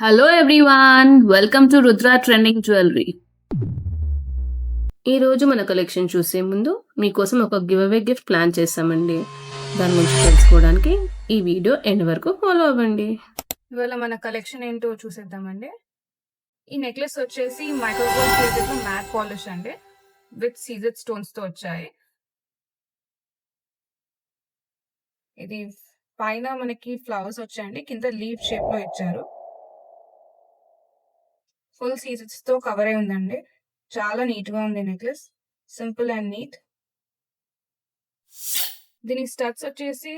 Hello everyone welcome to Rudra trending jewellery ఈరోజు మన collection చూసే ముందు మీకోసం ఒక గివ్ అవే గిఫ్ట్ ప్లాన్ చేస్తామండి దాని గురించి తెలుసుకోవడానికి ఈ వీడియో ఎండ్ వరకు ఫాలో అవ్వండి. ఇవాళ మన కలెక్షన్ ఏంటో చూసేద్దామండి. ఈ నెక్లెస్ వచ్చేసి micro gold plated matte polish అండి. విత్ సీజెడ్ స్టోన్స్తో వచ్చాయి. ఇది పైన మనకి ఫ్లవర్స్ వచ్చాయండి. కింద లీవ్ షేప్లో ఇచ్చారు. ఫుల్ సీజెస్తో కవర్ అయి ఉందండి. చాలా నీట్గా ఉంది నెక్లెస్. Simple and neat. దీనికి స్టడ్స్ వచ్చేసి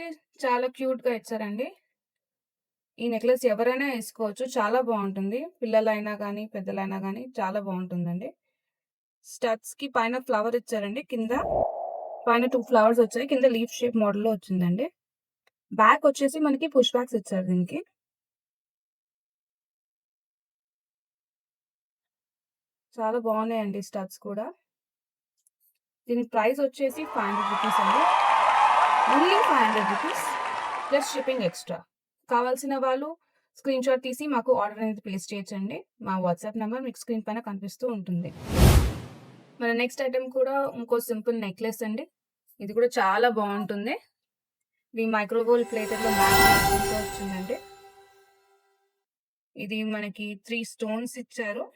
చాలా క్యూట్గా ఇచ్చారండి. ఈ నెక్లెస్ ఎవరైనా వేసుకోవచ్చు. చాలా బాగుంటుంది. పిల్లలైనా కానీ పెద్దలైనా కానీ చాలా బాగుంటుందండి. స్టడ్స్కి పైన ఫ్లవర్ ఇచ్చారండి. కింద పైన టూ ఫ్లవర్స్ వచ్చాయి. కింద లీఫ్ షేప్ మోడల్లో వచ్చిందండి. బ్యాక్ వచ్చేసి మనకి పుష్ బ్యాక్స్ ఇచ్చారు దీనికి. చాలా బాగున్నాయండి స్టడ్స్ కూడా. దీని ప్రైస్ వచ్చేసి ఫైవ్ హండ్రెడ్ రూపీస్ అండి. Only five hundred rupees plus shipping extra. కావాల్సిన వాళ్ళు స్క్రీన్ షాట్ తీసి మాకు ఆర్డర్ అనేది ప్లేస్ చేయొచ్చండి. మా వాట్సాప్ నెంబర్ మీకు స్క్రీన్ పైన కనిపిస్తూ ఉంటుంది. మన నెక్స్ట్ ఐటెం కూడా ఇంకో సింపుల్ నెక్లెస్ అండి. ఇది కూడా చాలా బాగుంటుంది. ఇది మైక్రోగోల్ ప్లేటర్లో వచ్చిందండి. ఇది మనకి త్రీ స్టోన్స్ ఇచ్చారు.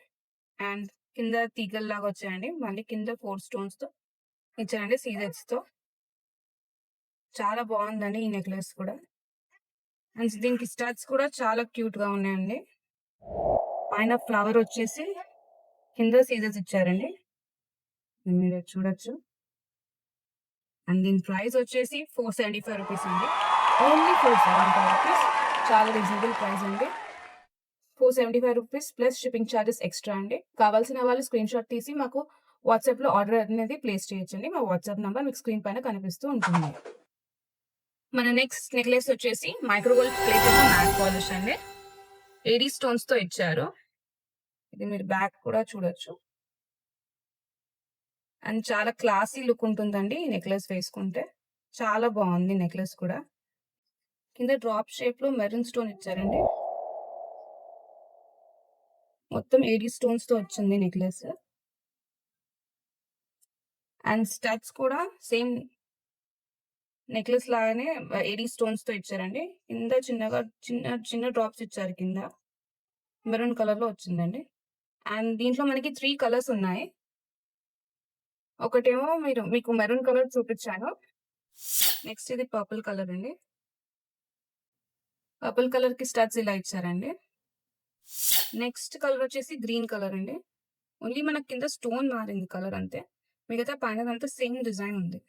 అండ్ కింద తీగల్లాగా వచ్చాయండి. మళ్ళీ కింద ఫోర్ స్టోన్స్తో ఇచ్చారండి సీజెట్స్తో చాలా బాగుందండి ఈ నెక్లెస్ కూడా. అండ్ దీనికి స్టడ్స్ కూడా చాలా క్యూట్గా ఉన్నాయండి. పైన ఫ్లవర్ వచ్చేసి కింద సీజర్స్ ఇచ్చారండి. మీరు చూడొచ్చు. అండ్ దీని ప్రైస్ వచ్చేసి ఫోర్ సెవెంటీ ఫైవ్ రూపీస్ అండి. Only four seventy five rupees చాలా రీజనబుల్ ప్రైస్ అండి. Four seventy five rupees plus shipping charges extra అండి. కావాల్సిన వాళ్ళు స్క్రీన్ షాట్ తీసి మాకు వాట్సాప్లో ఆర్డర్ అనేది ప్లేస్ చేయొచ్చండి. మా వాట్సాప్ నెంబర్ మీకు స్క్రీన్ పైన కనిపిస్తూ ఉంటుంది. మన నెక్స్ట్ నెక్లెస్ వచ్చేసి micro gold plate matte polish అండి. ఏడీ స్టోన్స్తో ఇచ్చారు. ఇది మీరు బ్యాక్ కూడా చూడొచ్చు. అండ్ చాలా క్లాసీ లుక్ ఉంటుందండి ఈ నెక్లెస్ వేసుకుంటే. చాలా బాగుంది నెక్లెస్ కూడా. కింద డ్రాప్ షేప్లో మెరూన్ స్టోన్ ఇచ్చారండి. మొత్తం ఎయిటీ స్టోన్స్తో వచ్చింది నెక్లెస్. అండ్ స్టడ్స్ కూడా సేమ్ నెక్లెస్ లాగానే ఏడీ స్టోన్స్తో ఇచ్చారండి. కింద చిన్నగా చిన్న చిన్న డ్రాప్స్ ఇచ్చారు కింద. మెరూన్ కలర్లో వచ్చిందండి. అండ్ దీంట్లో మనకి త్రీ కలర్స్ ఉన్నాయి. ఒకటేమో మీరు మీకు మెరూన్ కలర్ చూపించాను. నెక్స్ట్ ఇది పర్పుల్ కలర్ అండి. పర్పుల్ కలర్కి స్టడ్స్ ఇలా ఇచ్చారండి. నెక్స్ట్ కలర్ వచ్చేసి గ్రీన్ కలర్ అండి. ఓన్లీ మనకి కింద స్టోన్ మారింది కలర్ అంతే. మిగతా పైన అంతా సేమ్ డిజైన్ ఉంది.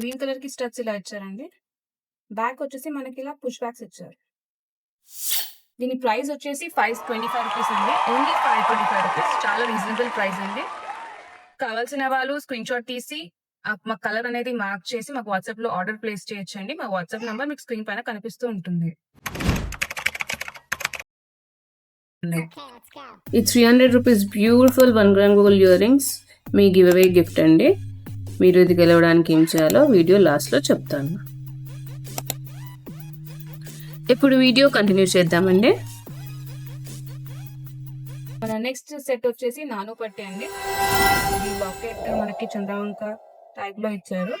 గ్రీన్ కలర్కి స్టడ్స్ ఇలా ఇచ్చారండి. బ్యాక్ వచ్చేసి మనకి ఇలా పుష్ బ్యాక్స్ ఇచ్చారు. దీని ప్రైస్ వచ్చేసి ఫైవ్ ట్వంటీ ఫైవ్ రూపీస్ అండి. Only five twenty five rupees. చాలా రీజనబుల్ ప్రైస్ అండి. కావాల్సిన వాళ్ళు స్క్రీన్ షాట్ తీసి మా కలర్ అనేది మార్క్ చేసి మాకు వాట్సాప్లో ఆర్డర్ ప్లేస్ చేయొచ్చండి. మా వాట్సాప్ నంబర్ మీకు స్క్రీన్ పైన కనిపిస్తూ ఉంటుంది. ఈ three hundred rupees beautiful one gram gold earrings me give away gift అండి. మీరు ఇది గెలవడానికి ఏం చేయాలో వీడియో లాస్ట్లో చెప్తాను. ఇప్పుడు వీడియో కంటిన్యూ చేద్దామండి. మన నెక్స్ట్ సెట్ వచ్చేసి నాను పట్టి అండి. ఇది లాకెట్ మనకి చంద్రవంక టైప్లో ఇచ్చారు.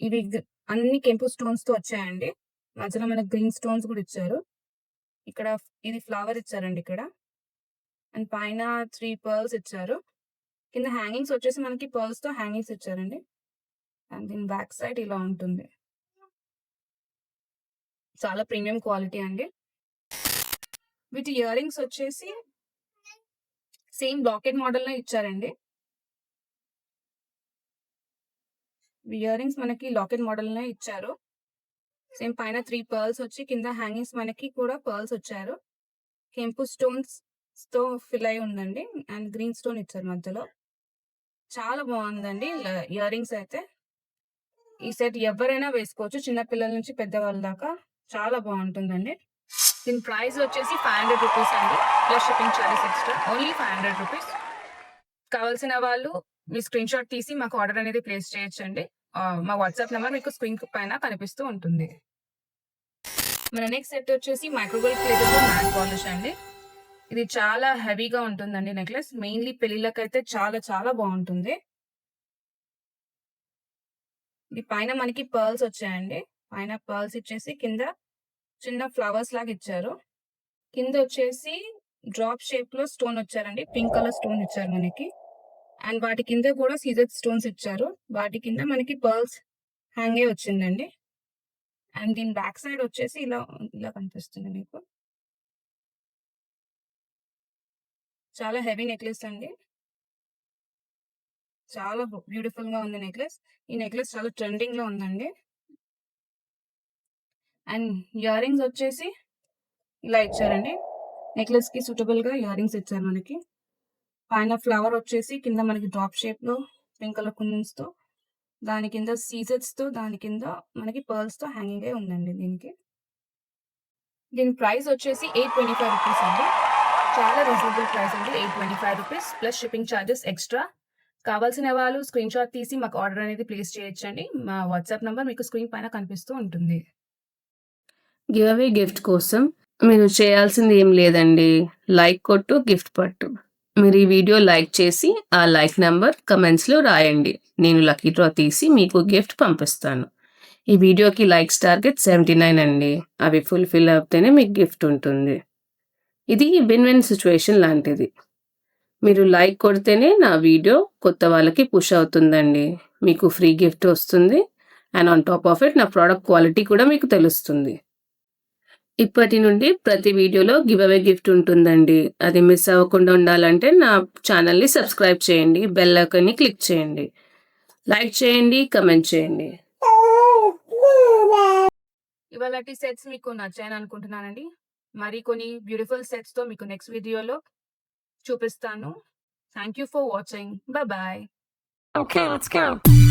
ఇవి అన్ని కెంపు స్టోన్స్తో వచ్చాయండి. మధ్యలో మనకి గ్రీన్ స్టోన్స్ కూడా ఇచ్చారు. ఇక్కడ ఇది ఫ్లవర్ ఇచ్చారండి ఇక్కడ. అండ్ పైన త్రీ పర్ల్స్ ఇచ్చారు. కింద హ్యాంగింగ్స్ వచ్చేసి మనకి పర్ల్స్తో హ్యాంగింగ్స్ ఇచ్చారండి. అండ్ దీని బ్యాక్ సైడ్ ఇలా ఉంటుంది. చాలా ప్రీమియం క్వాలిటీ అండి. వీటి ఇయర్ రింగ్స్ వచ్చేసి సేమ్ లాకెట్ మోడల్లో ఇచ్చారండి. ఇయర్ రింగ్స్ మనకి లాకెట్ మోడల్ నే ఇచ్చారు. సేమ్ పైన త్రీ పర్ల్స్ వచ్చి కింద హ్యాంగింగ్స్ మనకి కూడా పర్ల్స్ వచ్చారు. కెంపు స్టోన్స్తో ఫిల్ అయి ఉందండి. అండ్ గ్రీన్ స్టోన్ ఇచ్చారు మధ్యలో. చాలా బాగుందండి. ఇయర్ రింగ్స్ అయితే. ఈ సెట్ ఎవరైనా వేసుకోవచ్చు. చిన్న పిల్లల నుంచి పెద్దవాళ్ళ దాకా చాలా బాగుంటుందండి. దీని ప్రైస్ వచ్చేసి ఫైవ్ హండ్రెడ్ రూపీస్ అండి. Plus shipping charges extra. Only five hundred rupees. కావాల్సిన వాళ్ళు మీ స్క్రీన్ షాట్ తీసి మాకు ఆర్డర్ అనేది ప్లేస్ చేయొచ్చండి. మా వాట్సాప్ నెంబర్ మీకు స్క్రీన్ పైన కనిపిస్తూ ఉంటుంది. మన నెక్స్ట్ సెట్ వచ్చేసి మైక్రోవేవ్ ప్లేటెడ్ మ్యాట్ పాలిష్ అండి. ఇది చాలా హెవీగా ఉంటుందండి నెక్లెస్. మెయిన్లీ పెళ్ళిళ్ళకైతే చాలా చాలా బాగుంటుంది. ఇది పైన మనకి పర్ల్స్ వచ్చాయండి. పైన పర్ల్స్ ఇచ్చేసి కింద చిన్న ఫ్లవర్స్ లాగా ఇచ్చారు. కింద వచ్చేసి డ్రాప్ షేప్లో స్టోన్ వచ్చారండి. పింక్ కలర్ స్టోన్ ఇచ్చారు మనకి. అండ్ వాటి కింద కూడా సీజర్ స్టోన్స్ ఇచ్చారు. వాటి కింద మనకి పర్ల్స్ హ్యాంగే వచ్చిందండి. అండ్ దీని బ్యాక్ సైడ్ వచ్చేసి ఇలా ఇలా కనిపిస్తుంది మీకు. చాలా హెవీ నెక్లెస్ అండి. చాలా బ్యూటిఫుల్గా ఉంది నెక్లెస్. ఈ నెక్లెస్ చాలా ట్రెండింగ్లో ఉందండి. అండ్ ఇయర్ రింగ్స్ వచ్చేసి ఇలా ఇచ్చారండి. నెక్లెస్కి సూటబుల్గా ఇయర్ రింగ్స్ ఇచ్చారు మనకి. పైన ఫ్లవర్ వచ్చేసి కింద మనకి డ్రాప్ షేప్లో పింక్ కలర్ కుందన్స్తో దాని కింద సీజర్స్తో దాని కింద మనకి పర్ల్స్తో హ్యాంగింగ్ అయి ఉందండి దీనికి. దీని ప్రైస్ వచ్చేసి ఎయిట్ ట్వంటీ ఫైవ్ రూపీస్ అండి. చాలా రీజనబుల్ ప్రైస్ అండి. Eight twenty five rupees plus shipping charges extra. కావాల్సిన వాళ్ళు స్క్రీన్ షాట్ తీసి మాకు ఆర్డర్ అనేది ప్లేస్ చేయొచ్చండి. మా వాట్సాప్ నంబర్ మీకు స్క్రీన్ పైన కనిపిస్తూ ఉంటుంది. గివ్ అవే గిఫ్ట్ కోసం మీరు చేయాల్సింది ఏం లేదండి. లైక్ కొట్టు గిఫ్ట్ పట్టు. మీరు ఈ వీడియో లైక్ చేసి ఆ లైక్ నెంబర్ కమెంట్స్లో రాయండి. నేను లక్కీ డ్రా తీసి మీకు గిఫ్ట్ పంపిస్తాను. ఈ వీడియోకి లైక్స్ టార్గెట్ సెవెంటీ నైన్ అండి. అవి ఫుల్ఫిల్ అవుతేనే మీకు గిఫ్ట్ ఉంటుంది. ఇది విన్ విన్ సిచ్యువేషన్ లాంటిది. మీరు లైక్ కొడితేనే నా వీడియో కొత్త వాళ్ళకి పుష్ అవుతుందండి. మీకు ఫ్రీ గిఫ్ట్ వస్తుంది. And on top of it నా ప్రోడక్ట్ క్వాలిటీ కూడా మీకు తెలుస్తుంది. ఇప్పటి నుండి ప్రతి వీడియోలో గివ్ అవే గిఫ్ట్ ఉంటుందండి. అది మిస్ అవ్వకుండా ఉండాలంటే నా ఛానల్ని సబ్స్క్రైబ్ చేయండి బెల్ ఐకాన్ని క్లిక్ చేయండి. లైక్ చేయండి కమెంట్ చేయండి. ఇవాళ సెట్స్ మీకు నచ్చాయని అనుకుంటున్నానండి. మరి కొన్ని బ్యూటిఫుల్ సెట్స్తో మీకు నెక్స్ట్ వీడియోలో చూపిస్తాను. Thank you for watching. Bye. Okay, let's go.